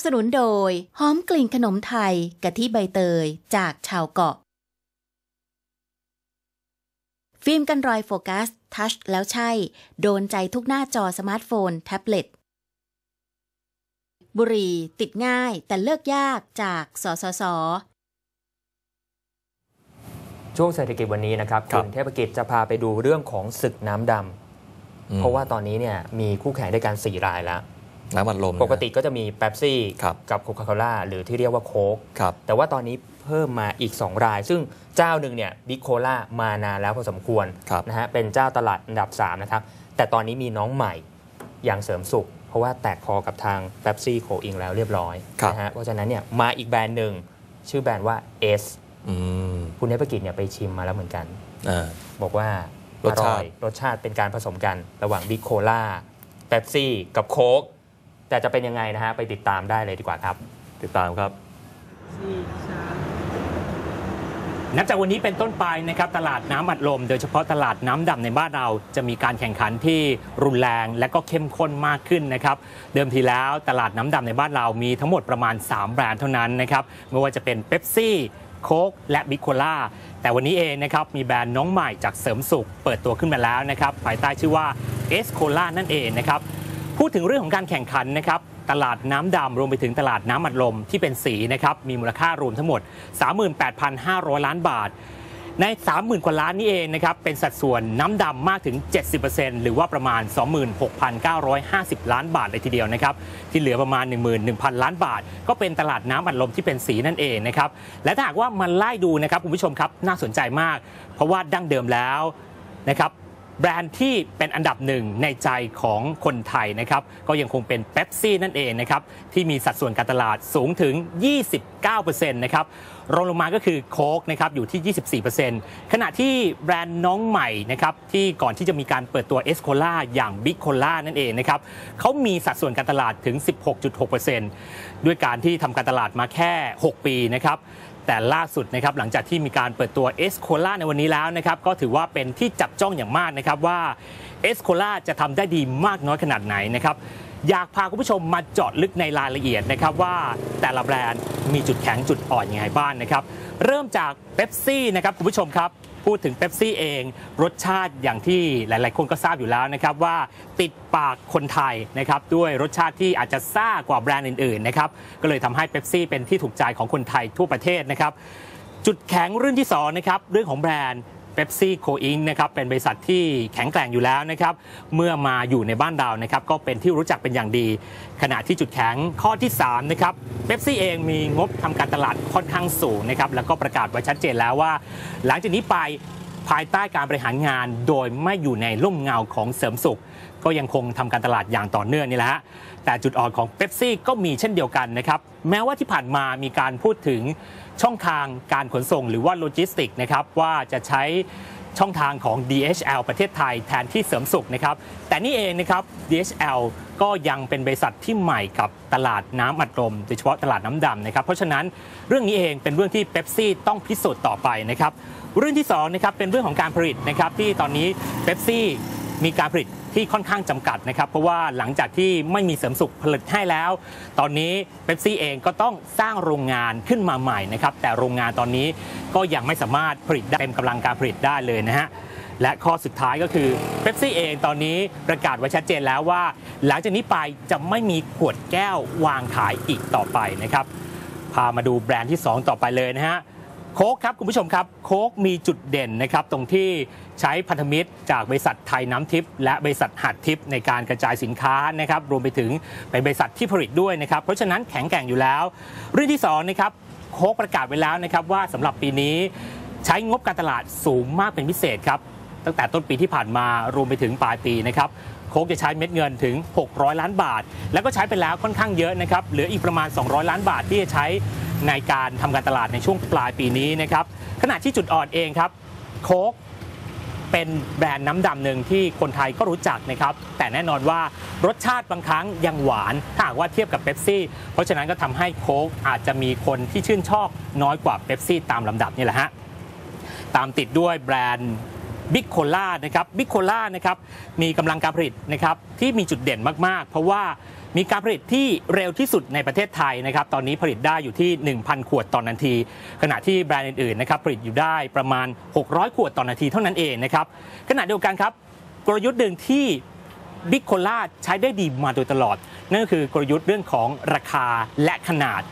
บสนุนโดย หอมกลิ่นขนมไทยกะทิใบเตยจากชาวเกาะ ฟิล์มกันรอยโฟกัส ทัชแล้วใช่ โดนใจทุกหน้าจอสมาร์ทโฟน แท็บเล็ต บุหรี่ติดง่ายแต่เลิกยากจากสสสช่วงเศรษฐกิจวันนี้นะครับครับคุณเทพกิจจะพาไปดูเรื่องของศึกน้ำดำอืมเพราะว่าตอนนี้เนี่ยมีคู่แข่งด้วยกัน4รายแล้ว น้ำอัดลมนะปกติก็จะมีเ e ปซี่ครับกับโคคาโคล่าหรือที่เรียกว่าโค้กครับแต่ว่าตอนนี้เพิ่มมาอีก 2 ราย ซึ่งเจ้าหนึ่งเนี่ยบิ๊กโคล่ามานานแล้วพอสมควรครับนะฮะเป็นเจ้าตลาดอันดับ 3 นะครับ แต่ตอนนี้มีน้องใหม่อย่างเสริมสุข เพราะว่าแตกคอกับทางเ e ปซี่โคอิงแล้วเรียบร้อยครับนะฮะเพราะฉะนั้นเนี่ยมาอีกแบรนด์หนึ่งชื่อแบรนด์ว่า S อืมคุณเทพกิจเนี่ยไปชิมมาแล้วเหมือนกันอ่าบอกว่ารสชาติออยรสชาติเป็นการผสมกันระหว่างบิ๊กโคล่าเ e ปซี่กับโค้ก แต่จะเป็นยังไงนะฮะไปติดตามได้เลยดีกว่าครับ ติดตามครับ นับจากวันนี้เป็นต้นไปนะครับตลาดน้ำอัดลม โดยเฉพาะตลาดน้ำดำในบ้านเราจะมีการแข่งขันที่รุนแรงและก็เข้มข้นมากขึ้นนะครับ เดิมทีแล้วตลาดน้ำดำในบ้านเรามีทั้งหมดประมาณ 3 แบรนด์เท่านั้นนะครับไม่ว่าจะเป็นเ e ปซี่โค้กและบิโคล่าแต่วันนี้เองนะครับมีแบรนด์น้องใหม่จากเสริมสุข เปิดตัวขึ้นมาแล้วนะครับภายใต้ชื่อว่าเอสโคล่านั่นเองนะครับ พูดถึงเรื่องของการแข่งขันนะครับตลาดน้ำดำรวมไปถึงตลาดน้ำอัดลมที่เป็นสีนะครับมีมูลค่ารวมทั้งหมด 38,500 ล้านบาท ใน 30,000 กว่าล้านนี่เองนะครับเป็นสัดส่วนน้ำดำมากถึง 70%หรือว่าประมาณ 26,950 ล้านบาทเลยทีเดียวนะครับที่เหลือประมาณ 11,000 ล้านบาท ก็เป็นตลาดน้ำอัดลมที่เป็นสีนั่นเองนะครับและถ้าหากว่ามันไล่ดูนะครับคุณผู้ชมครับน่าสนใจมาก เพราะว่าดั้งเดิมแล้วนะครับ แบรนด์ที่เป็นอันดับหนึ่งในใจของคนไทยนะครับก็ยังคงเป็นเ e ปซี่นั่นเองนะครับที่มีสัดส่วนการตลาดสูงถึง 29%นะครับรองลงมาก็คือโค้กนะครับอยู่ที่ 24%ขณะที่แบรนด์น้องใหม่นะครับที่ก่อนที่จะมีการเปิดตัวเอสโคล่าอย่างบิ๊กโคล่านั่นเองนะครับเขามีสัดส่วนการตลาดถึง 16.6%ด้วยการที่ทำการตลาดมาแค่ 6 ปีนะครับ แต่ล่าสุดนะครับหลังจากที่มีการเปิดตัวเอสโคล่าในวันนี้แล้วนะครับก็ถือว่าเป็นที่จับจ้องอย่างมากนะครับว่าเอสโคล่าจะทำได้ดีมากน้อยขนาดไหนนะครับอยากพาคุณผู้ชมมาเจาะลึกในรายละเอียดนะครับว่าแต่ละแบรนด์มีจุดแข็งจุดอ่อนยังไงบ้างนะครับ เริ่มจากเบปซี่นะครับคุณผู้ชมครับ พูดถึงเป๊ปซี่เอง รสชาติอย่างที่หลาย ๆ คนก็ทราบอยู่แล้วนะครับว่าติดปากคนไทยนะครับด้วยรสชาติที่อาจจะซ่ากว่าแบรนด์อื่น ๆ นะครับก็เลยทำให้เป๊ปซี่เป็นที่ถูกใจของคนไทยทั่วประเทศนะครับจุดแข็งเรื่องที่2นะครับเรื่องของแบรนด์ เ e ปซี่โคอิงนะครับเป็นบริษัทที่แข็งแกร่งอยู่แล้วนะครับเมื่อมาอยู่ในบ้านเรานะครับก็เป็นที่รู้จักเป็นอย่างดี ขณะที่จุดแข็งข้อที่3นะครับเ e ปซี่เองมีงบทำการตลาดค่อนข้างสูงนะครับแล้วก็ประกาศไว้ชัดเจนแล้วว่า หลังจากนี้ไปภายใต้การบริหารงานโดยไม่อยู่ในร่มเงาของเสริมสุข ก็ยังคงทำการตลาดอย่างต่อเนื่องนี่แหละฮะ แต่จุดอ่อนของเ e ปซี่ก็มีเช่นเดียวกันนะครับแม้ว่าที่ผ่านมามีการพูดถึงช่องทางการขนส่งหรือว่าโลจิสติกนะครับว่าจะใช้ช่องทางของ DHL ประเทศไทยแทนที่เสริมสุขนะครับ แต่นี่เองนะครับ DHL ก็ยังเป็นบริษัทที่ใหม่กับตลาดน้ำอัดลมโดยเฉพาะตลาดน้ำดำนะครับ เพราะฉะนั้นเรื่องนี้เองเป็นเรื่องที่เ e ปซี่ต้องพิสูจน์ต่อไปนะครับ เรื่องที่สองนะครับเป็นเรื่องของการผลิตนะครับที่ตอนนี้เ e ปซี่ มีการผลิตที่ค่อนข้างจำกัดนะครับ เพราะว่าหลังจากที่ไม่มีเสริมสุขผลิตให้แล้ว ตอนนี้เ e ปซี่เองก็ต้องสร้างโรงงานขึ้นมาใหม่นะครับ แต่โรงงานตอนนี้ก็ยังไม่สามารถผลิตได้เต็มกำลังการผลิตได้เลยนะฮะและข้อสุดท้ายก็คือเ e ปซี่เองตอนนี้ประกาศไว้ชัดเจนแล้วว่า หลังจากนี้ไปจะไม่มีขวดแก้ววางขายอีกต่อไปนะครับ พามาดูแบรนด์ที่ 2 ต่อไปเลยนะฮะ โค้กครับคุณผู้ชมครับโค้กมีจุดเด่นนะครับตรงที่ใช้พันธมิตรจากบริษัทไทยน้ำทิพย์และบริษัทหัดทิพย์ในการกระจายสินค้านะครับรวมไปถึงเป็นบริษัทที่ผลิตด้วยนะครับเพราะฉะนั้นแข็งแกร่งอยู่แล้ว เรื่องที่2นะครับโค้กประกาศไว้แล้วนะครับว่าสำหรับปีนี้ใช้งบการตลาดสูงมากเป็นพิเศษครับตั้งแต่ต้นปีที่ผ่านมารวมไปถึงปลายปีนะครับ โค้กจะใช้เม็ดเงินถึง 600 ล้านบาท แล้วก็ใช้ไปแล้วค่อนข้างเยอะนะครับเหลืออีกประมาณ 200 ล้านบาทที่จะใช้ในการทำการตลาดในช่วงปลายปีนี้นะครับขณะที่จุดอ่อนเองครับโค้กเป็นแบรนด์น้ำดำหนึ่งที่คนไทยก็รู้จักนะครับ แต่แน่นอนว่ารสชาติบางครั้งยังหวาน ถ้าหากว่าเทียบกับเ e ปซี่ เพราะฉะนั้นก็ทำให้โค้กอาจจะมีคนที่ชื่นชอบน้อยกว่าเ e ปซี่ตามลำดับนี่แหละฮะ ตามติดด้วยแบรนด์ บิ๊กโคล่านะครับบิ๊กโคล่านะครับมีกำลังการผลิตนะครับที่มีจุดเด่นมากๆ เพราะว่ามีการผลิตที่เร็วที่สุดในประเทศไทยนะครับ ตอนนี้ผลิตได้อยู่ที่ 1,000 ขวดต่อนนาที ขณะที่แบรนด์อื่นๆนะครับผลิตอยู่ได้ประมาณ 600 ขวดต่อนนาทีเท่านั้นเองนะครับ ขณะเดียวกันครับ กลยุทธ์หนึ่งที่บิ๊กโคล่าใช้ได้ดีมาโดยตลอด นั่นก็คือกลยุทธ์เรื่องของราคาและขนาด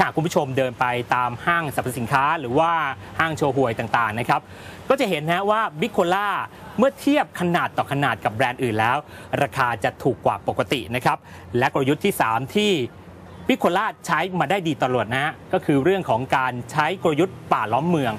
ถ้าหากคุณผู้ชมเดินไปตามห้างสรรพสินค้า หรือว่าห้างโชว์หวยต่างๆนะครับก็จะเห็นนะว่าบิ๊กโคล่าเมื่อเทียบขนาดต่อขนาดกับแบรนด์อื่นแล้ว ราคาจะถูกกว่าปกตินะครับและกลยุทธ์ที่ 3 ที่พิโคล่าใช้มาได้ดีตลอดนะฮะก็คือเรื่องของการใช้กลยุทธ์ป่าล้อมเมือง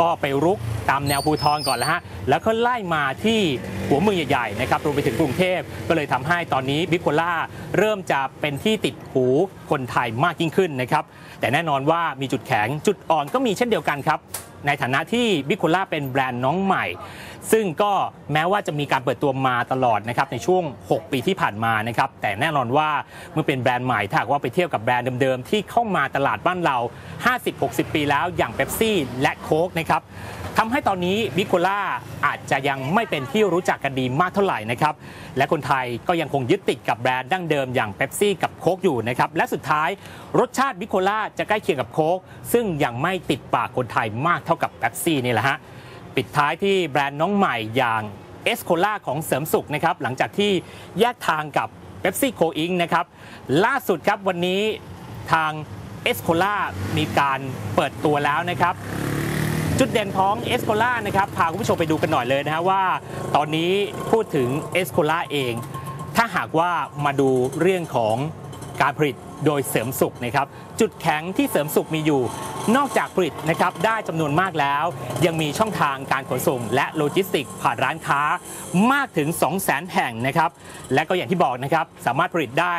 ก็ไปรุกตามแนวภูทรก่อนแล้วฮะแล้วก็ไล่มาที่หัวเมืองใหญ่ๆนะครับรวมไปถึงกรุงเทพก็เลยทำให้ตอนนี้บิโคล่าเริ่มจะเป็นที่ติดหูคนไทยมากยิ่งขึ้นนะครับแต่แน่นอนว่ามีจุดแข็งจุดอ่อนก็มีเช่นเดียวกันครับ ในฐานะที่บิคูล่าเป็นแบรนด์น้องใหม่ ซึ่งก็แม้ว่าจะมีการเปิดตัวมาตลอดนะครับในช่วง 6 ปีที่ผ่านมานะครับแต่แน่นอนว่าเมื่อเป็นแบรนด์ใหม่ถ้าหากว่าไปเทียบกับแบรนด์เดิมๆที่เข้ามาตลาดบ้านเรา 50-60 ปีแล้วอย่างเบปซี่และโค้กนะครับ ทำให้ตอนนี้บิโคล่าอาจจะยังไม่เป็นที่รู้จักกันดีมากเท่าไหร่นะครับและคนไทยก็ยังคงยึดติดกับแบรนด์ดั้งเดิมอย่างเ e ปซี่กับโค้กอยู่นะครับและสุดท้ายรสชาติบิโคล่าจะใกล้เคียงกับโค้กซึ่งยังไม่ติดปากคนไทยมากเท่ากับเ e ปซี่นี่แหละฮะปิดท้ายที่แบรนด์น้องใหม่อย่างเอสโคล่าของเสริมสุขนะครับหลังจากที่แยกทางกับเ e ปซี่โคอิงนะครับล่าสุดครับวันนี้ทางเอสโคล่ามีการเปิดตัวแล้วนะครับ จุดเด่นของเอสโคล่านะครับพาคุณผู้ชมไปดูกันหน่อยเลยนะฮะว่า ตอนนี้พูดถึงเอสโคล่าเอง ถ้าหากว่ามาดูเรื่องของการผลิตโดยเสริมสุขนะครับ จุดแข็งที่เสริมสุขมีอยู่ นอกจากผลิตนะครับได้จำนวนมากแล้ว ยังมีช่องทางการขนส่ง และโลจิสติกผ่านร้านค้ามากถึง 2 0 0 0 0 0 แห่งนะครับ และก็อย่างที่บอกนะครับสามารถผลิตได้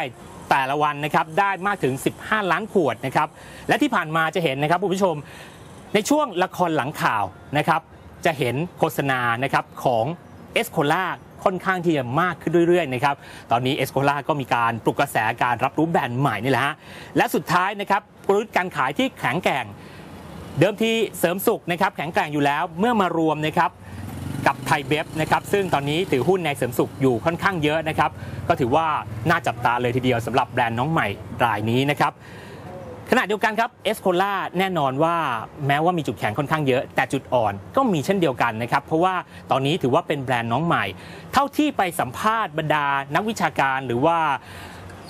แต่ละวันนะครับได้มากถึง 15 ล้านขวดนะครับ และที่ผ่านมาจะเห็นนะครับคุณผู้ชม ในช่วงละครหลังข่าวนะครับจะเห็นโฆษณานะครับของเอสโคล่าค่อนข้างที่จะมากขึ้นเรื่อยๆนะครับตอนนี้เอสโคล่าก็มีการปลุกกระแสการรับรู้แบรนด์ใหม่นี่แหละฮะและสุดท้ายนะครับกลยุทธ์การขายที่แข็งแกร่ง เดิมทีเสริมสุขนะครับแข็งแกร่งอยู่แล้วเมื่อมารวมนะครับกับไทยเบฟนะครับซึ่งตอนนี้ถือหุ้นในเสริมสุขอยู่ค่อนข้างเยอะนะครับก็ถือว่าน่าจับตาเลยทีเดียวสำหรับแบรนด์น้องใหม่รายนี้นะครับ ขณะเดียวกันครับเอสโคล่าแน่นอนว่าแม้ว่ามีจุดแข็งค่อนข้างเยอะ แต่จุดอ่อนก็มีเช่นเดียวกันนะครับ เพราะว่าตอนนี้ถือว่าเป็นแบรนด์น้องใหม่ เท่าที่ไปสัมภาษณ์บรรดานักวิชาการหรือว่า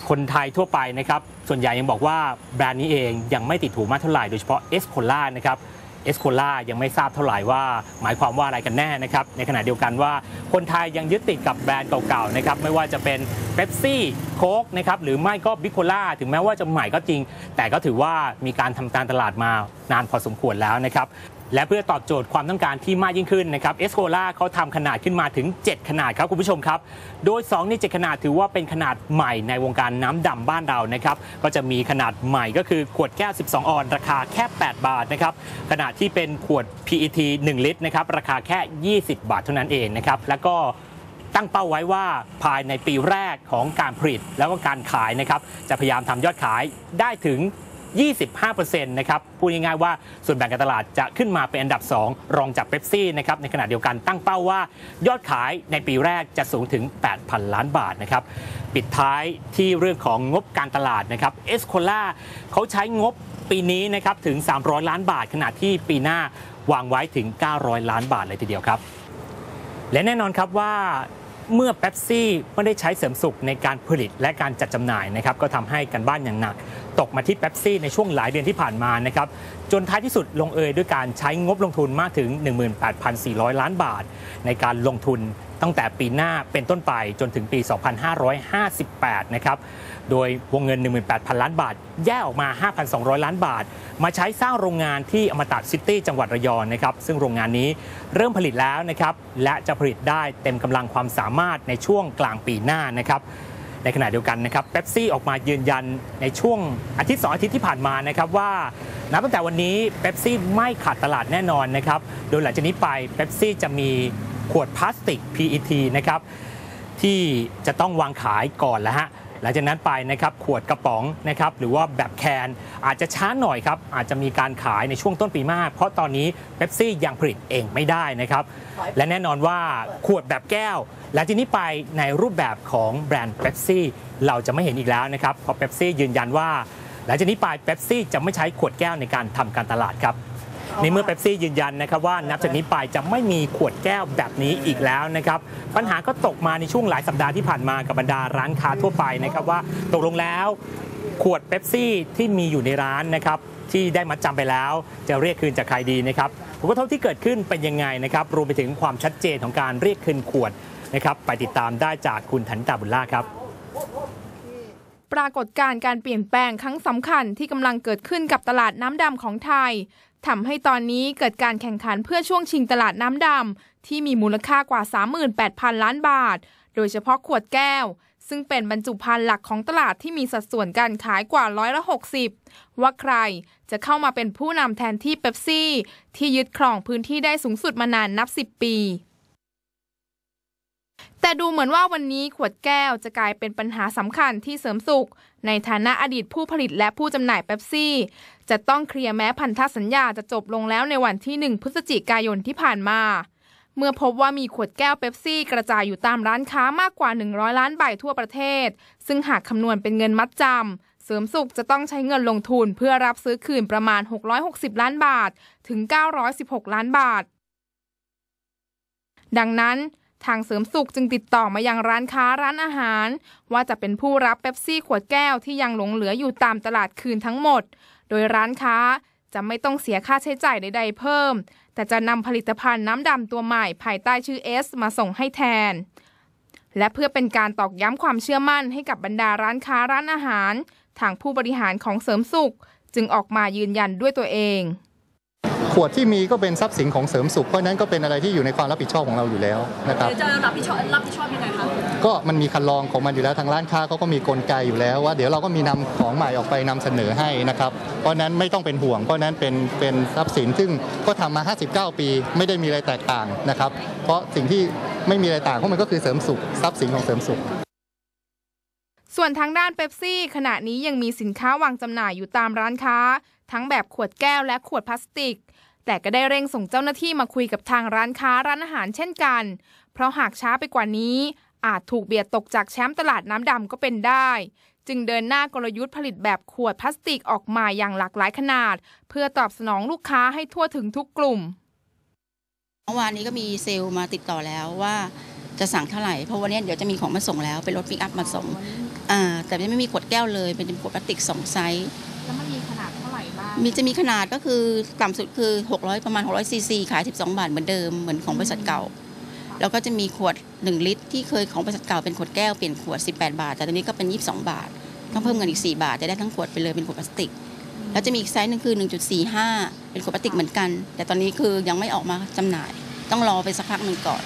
คนไทยทั่วไปนะครับ ส่วนใหญ่ยังบอกว่าแบรนด์นี้เองยังไม่ติดถูมากเท่าไหร่โดยเฉพาะเอสโคล่านะครับ เอสโคล่ายังไม่ทราบเท่าไหร่ว่า หมายความว่าอะไรกันแน่นะครับในขณะเดียวกันว่าคนไทยยังยึดติดกับแบรนด์เก่าๆนะครับไม่ว่าจะเป็นเบปซี่โค้กนะครับหรือไม่ก็บิโคล่าถึงแม้ว่าจะใหม่ก็จริง แต่ก็ถือว่ามีการทำการตลาดมานานพอสมควรแล้วนะครับ และเพื่อตอบโจทย์ความต้องการที่มากยิ่งขึ้นนะครับเอสโคล่าเขาทำขนาดขึ้นมาถึง 7 ขนาดครับคุณผู้ชมครับ โดย 2 ใน 7 ขนาดถือว่าเป็นขนาดใหม่ในวงการน้ำดำบ้านเรานะครับก็จะมีขนาดใหม่ก็คือขวดแก้ว 12 ออน ราคาแค่ 8 บาทนะครับขณะที่เป็นขวด PET 1 ลิตรนะครับราคาแค่ 20 บาทเท่านั้นเองนะครับแล้วก็ตั้งเป้าไว้ว่าภายในปีแรกของการผลิตแล้วก็การขายนะครับจะพยายามทำยอดขายได้ถึง 25%นะครับพูดง่ายๆว่าส่วนแบ่งการตลาดจะขึ้นมาเป็นอันดับ 2 รองจากเ e ปซี่นะครับในขณะเดียวกันตั้งเป้าว่า ยอดขายในปีแรกจะสูงถึง 8,000 ล้านบาทนะครับปิดท้ายที่เรื่องของงบการตลาดนะครับเอสโคล่าเขาใช้งบปีนี้นะครับถึง 300 ล้านบาท ขณะที่ปีหน้าวางไว้ถึง 900 ล้านบาทเลยทีเดียวครับ และแน่นอนครับว่าเมื่อเป๊ปซี่ไม่ได้ใช้เสริมสุขในการผลิตและการจัดจำหน่ายนะครับก็ทำให้กันบ้านอย่างหนัก ตกมาที่เป๊ปซี่ในช่วงหลายเดือนที่ผ่านมานะครับจนท้ายที่สุดลงเอยด้วยการใช้งบลงทุนมากถึง 18,400 ล้านบาท ในการลงทุนตั้งแต่ปีหน้าเป็นต้นไปจนถึงปี 2558 นะครับ โดยวงเงิน 18,000 ล้านบาท แยกออกมา 5,200 ล้านบาท มาใช้สร้างโรงงานที่อมตะซิตี้จังหวัดระยองนะครับ ซึ่งโรงงานนี้เริ่มผลิตแล้วนะครับ และจะผลิตได้เต็มกำลังความสามารถในช่วงกลางปีหน้านะครับ ในขณะเดียวกันนะครับเ e ปซี่ออกมายืนยันในช่วงอาทิตย์2อาทิตย์ที่ผ่านมานะครับว่านับตั้งแต่วันนี้เ e ปซี่ไม่ขาดตลาดแน่นอนนะครับโดยหลังจากนี้ไปเ e ปซี่จะมีขวดพลาสติก PET นะครับที่จะต้องวางขายก่อนแล้วฮะ หลังจากนั้นไปนะครับขวดกระป๋องนะครับหรือว่าแบบแคนอาจจะช้าหน่อยครับอาจจะมีการขายในช่วงต้นปีมาก เพราะตอนนี้เ e ปซี่ยังผลิตเองไม่ได้นะครับและแน่นอนว่าขวดแบบแก้ว และทีนี้ไปในรูปแบบของแบรนด์เ e ปซี่เราจะไม่เห็นอีกแล้วนะครับเพราะเ e ปซี่ยืนยันว่า หลังจากนี้ไปเ e ปซี่จะไม่ใช้ขวดแก้วในการทำการตลาดครับ ในเมื่อเ e ปซี่ยืนยันนะครับว่านับจากนี้ไปจะไม่มีขวดแก้วแบบนี้อีกแล้วนะครับปัญหาก็ตกมาในช่วงหลายสัปดาห์ที่ผ่านมากับบรรดาร้านค้าทั่วไปนะครับว่าตกลงแล้วขวดเ e ปซี่ที่มีอยู่ในร้านนะครับที่ได้มาจำไปแล้ว จะเรียกคืนจากใครดีนะครับผลกระทบที่เกิดขึ้นเป็นยังไงนะครับรวมไปถึงความชัดเจนของการเรียกคืนขวดนะครับไปติดตามได้จากคุณธันตาบุญล่าครับปรากฏการณ์การเปลี่ยนแปลงครั้งสำคัญที่กำลังเกิดขึ้นกับตลาดน้ำดำของไทย ทำให้ตอนนี้เกิดการแข่งขันเพื่อช่วงชิงตลาดน้ำดำที่มีมูลค่ากว่า 38,000 ล้านบาท โดยเฉพาะขวดแก้ว ซึ่งเป็นบรรจุภัณฑ์หลักของตลาดที่มีสัดส่วนการขายกว่าร้อยละ60 ว่าใครจะเข้ามาเป็นผู้นำแทนที่เป๊ปซี่ ที่ยึดครองพื้นที่ได้สูงสุดมานานนับ 10 ปี แต่ดูเหมือนว่าวันนี้ขวดแก้วจะกลายเป็นปัญหาสำคัญที่เสริมสุข ในฐานะอดีตผู้ผลิตและผู้จำหน่ายเป๊ปซี่ จะต้องเคลียร์แม้พันธสัญญาจะจบลงแล้วในวันที่ 1 พฤศจิกายนที่ผ่านมา เมื่อพบว่ามีขวดแก้วเป๊ปซี่ กระจายอยู่ตามร้านค้ามากกว่า 100 ล้านใบทั่วประเทศ ซึ่งหากคำนวณเป็นเงินมัดจำเสริมสุขจะต้องใช้เงินลงทุนเพื่อรับซื้อคืนประมาณ 660 ล้านบาท ถึง 916 ล้านบาท ดังนั้น ทางเสริมสุขจึงติดต่อมายังร้านค้าร้านอาหาร ว่าจะเป็นผู้รับเป๊ปซี่ขวดแก้วที่ยังหลงเหลืออยู่ตามตลาดคืนทั้งหมด โดยร้านค้าจะไม่ต้องเสียค่าใช้จ่ายใดๆเพิ่ม แต่จะนำผลิตภัณฑ์น้ำดำตัวใหม่ภายใต้ชื่อ S มาส่งให้แทน และเพื่อเป็นการตอกย้ำความเชื่อมั่นให้กับบรรดาร้านค้าร้านอาหาร ทางผู้บริหารของเสริมสุข จึงออกมายืนยันด้วยตัวเอง ขวดที่มีก็เป็นทรัพย์สินของเสริมสุขเพราะฉะนั้นก็เป็นอะไรที่อยู่ในความรับผิดชอบของเราอยู่แล้วนะครับจะรับผิดชอบรับผิดชอบยังไงคะก็มันมีคันลองของมันอยู่แล้วทางร้านค้าเขาก็มีกลไกอยู่แล้วว่าเดี๋ยวเราก็มีนำของใหม่ออกไปนำเสนอให้นะครับเพราะฉะนั้นไม่ต้องเป็นห่วง เพราะฉะนั้นเป็นเป็นทรัพย์สินซึ่งก็ทำมา 59 ปี ไม่ได้มีอะไรแตกต่างนะครับ เพราะสิ่งที่ไม่มีอะไรต่างเพราะมันก็คือเสริมสุขทรัพย์สินของเสริมสุขส่วนทางด้านเป๊ปซี่ขณะนี้ยังมีสินค้าวางจำหน่ายอยู่ตามร้านค้าทั้งแบบขวดแก้วและขวดพลาสติก แต่ก็ได้เร่งส่งเจ้าหน้าที่มาคุยกับทางร้านค้าร้านอาหารเช่นกัน เพราะหากช้าไปกว่านี้ อาจถูกเบียดตกจากแชมป์ตลาดน้ำดำก็เป็นได้ จึงเดินหน้ากลยุทธ์ผลิตแบบขวดพลาสติกออกมาอย่างหลากหลายขนาด เพื่อตอบสนองลูกค้าให้ทั่วถึงทุกกลุ่มเมื่อวานนี้ก็มีเซลล์มาติดต่อแล้วว่าจะสั่งเท่าไหร่ เพราะวันนี้เดี๋ยวจะมีของมาส่งแล้ว เป็นรถปิกอัพมาส่งแต่ยังไม่มีขวดแก้วเลย เป็นขวดพลาสติกสองไซส์ มีจะมีขนาดก็คือต่ำสุดคือ 600 ประมาณ 600ซีซีขาย 12 บาทเหมือนเดิมเหมือนของบริษัทเก่า แล้วก็จะมีขวด 1 ลิตร ที่เคยของบริษัทเก่าเป็นขวดแก้วเปลี่ยนขวด 18 บาท แต่ตอนนี้ก็เป็น 22 บาท ต้องเพิ่มเงินอีก 4 บาทจะได้ทั้งขวดไปเลยเป็นขวดพลาสติก แล้วจะมีอีกไซส์หนึงคือ 1.45 เป็นขวดพลาสติกเหมือนกัน แต่ตอนนี้คือยังไม่ออกมาจำหน่าย ต้องรอไปสักพักหนึ่งก่อน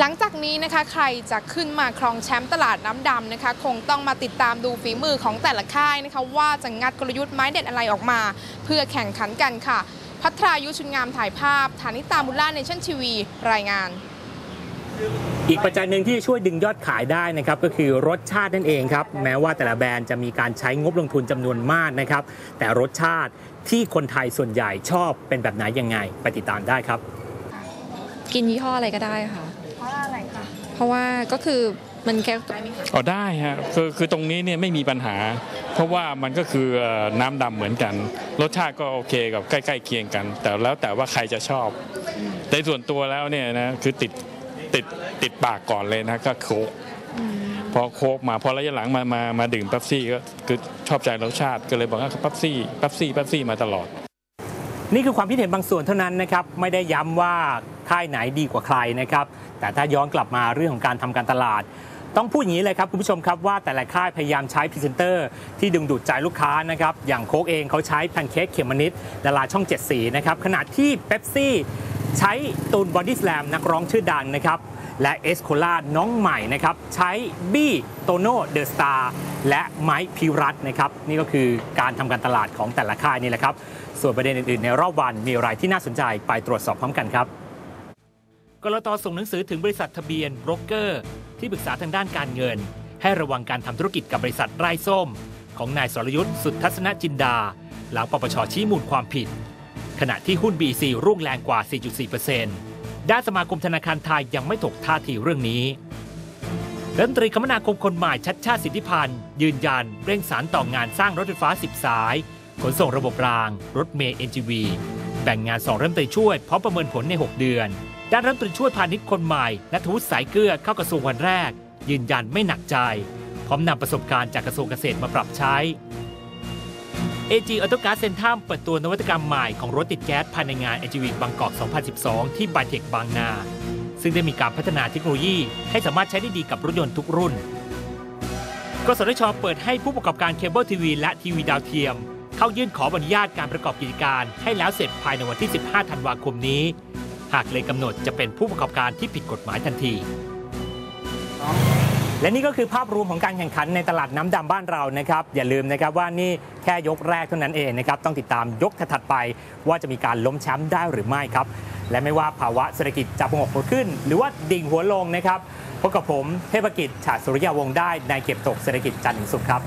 หลังจากนี้นะคะใครจะขึ้นมาครองแชมป์ตลาดน้ำดำนะคะ คงต้องมาติดตามดูฝีมือของแต่ละค่ายนะคะ ว่าจะงัดกลยุทธ์ไม้เด็ดอะไรออกมา เพื่อแข่งขันกันค่ะ พัทรายุชุนงามถ่ายภาพ ฐานิตามุลล่าเนชั่นทีวี รายงานอีกปัจจัยหนึ่งที่จะช่วยดึงยอดขายได้นะครับก็คือรสชาตินั่นเองครับแม้ว่าแต่ละแบรนด์จะมีการใช้งบลงทุนจำนวนมากนะครับ แต่รสชาติที่คนไทยส่วนใหญ่ชอบเป็นแบบไหนยังไง ไปติดตามได้ครับ กินยี่ห้ออะไรก็ได้ค่ะเพ ราะอะไรคะเพราะว่าก็คือมันแค่อ๋อได้ฮะคือคือตรงนี้เนี่ยไม่มีปัญหา เพราะว่ามันก็คือเอ่อน้ำดำเหมือนกัน รสชาติก็โอเคกับใกล้ๆเคียงกัน แต่แล้วแต่ว่าใครจะชอบในส่วนตัวแล้วเนี่ยนะคือติดติดติดปากก่อนเลยนะก็โค้กพอโค้กมาพอระยะหลังมามามาดื่มเป๊ปซี่ก็คือชอบใจรสชาติก็เลยบอกว่าเป๊ปซี่เป๊ปซี่เป๊ปซี่มาตลอด นี่คือความคิดเห็นบางส่วนเท่านั้นนะครับไม่ได้ย้ำว่าค่ายไหนดีกว่าใครนะครับแต่ถ้าย้อนกลับมาเรื่องของการทำการตลาด ต้องพูดอย่างนี้เลยครับคุณผู้ชมครับว่าแต่ละค่ายพยายามใช้พรีเซนเตอร์ที่ดึงดูดใจลูกค้านะครับอย่างโค้กเองเขาใช้แพนเค้กเขมมนิดดาราช่องเจ็ดสีนะครับขณะที่เ e ปซี่ใช้ตูนบอดี้สแลมนักร้องชื่อดังนะครับและเอสโคล่าน้องใหม่นะครับใช้บี้โตโน่เดอะสตาร์ และไมค์พิรัตนะครับนี่ก็คือการทำการตลาดของแต่ละค่ายนี่แหละครับ ส่วนประเด็นอื่นๆ ในรอบวันมีอะไรที่น่าสนใจไปตรวจสอบพร้อมกันครับกรตส่งหนังสือถึงบริษัททะเบียนโบรกเกอร์ ที่ปรึกษาทางด้านการเงิน ให้ระวังการทำธุรกิจกับบริษัทไร้ส้ม ของนายสรยุทธ์สุทธัศนจินดา หลังปปชชี้มูลความผิด ขณะที่หุ้น BC รุ่งแรงกว่า 4.4%ด้านสมาคมธนาคารไทยยังไม่ถกท่าทีเรื่องนี้ รัฐมนตรีคมนาคมคนใหม่ชัดชาติสิทธิพันธ์ยืนยันเร่งสารต่องานสร้างรถไฟฟ้า 10 สาย ขนส่งระบบราง รถเมล์ NGV แบ่งงานสอรัฐมนตรีช่วยพร้อมประเมินผลใน 6 เดือน ด้านรัฐมนตรีช่วยพาณิชย์คนใหม่นัทวุฒิสายเกลือเข้ากระทรวงวันแรก ยืนยันไม่หนักใจ พร้อมนำประสบการณ์จากกระทรวงเกษตรมาปรับใช้ AG Auto Gas Centrum เปิดตัวนวัตกรรมใหม่ของรถติดแก๊สภายในงาน AGV บางกอก 2012 ที่บายเทคบางนา ซึ่งได้มีการพัฒนาเทคโนโลยีให้สามารถใช้ได้ดีกับรถยนต์ทุกรุ่น กสทช เปิดให้ผู้ประกอบการเคเบิลทีวีและทีวีดาวเทียม เข้ายื่นขออนุญาตการประกอบกิจการ ให้แล้วเสร็จภายในวันที่ 15 ธันวาคมนี้ หากเลยกำหนดจะเป็นผู้ประกอบการที่ผิดกฎหมายทันที และนี่ก็คือภาพรวมของการแข่งขันในตลาดน้ำดำบ้านเรานะครับ อย่าลืมนะครับว่านี่แค่ยกแรกเท่านั้นเองนะครับ ต้องติดตามยกถัดไป ว่าจะมีการล้มแชมป์ได้หรือไม่ครับ และไม่ว่าภาวะเศรษฐกิจจะพงกหัวขึ้น หรือว่าดิ่งหัวลงนะครับพบกับผมเทพกิจฉาสุริยาวงศ์ได้ในเก็บตกเศรษฐกิจจันทร์สุขครับ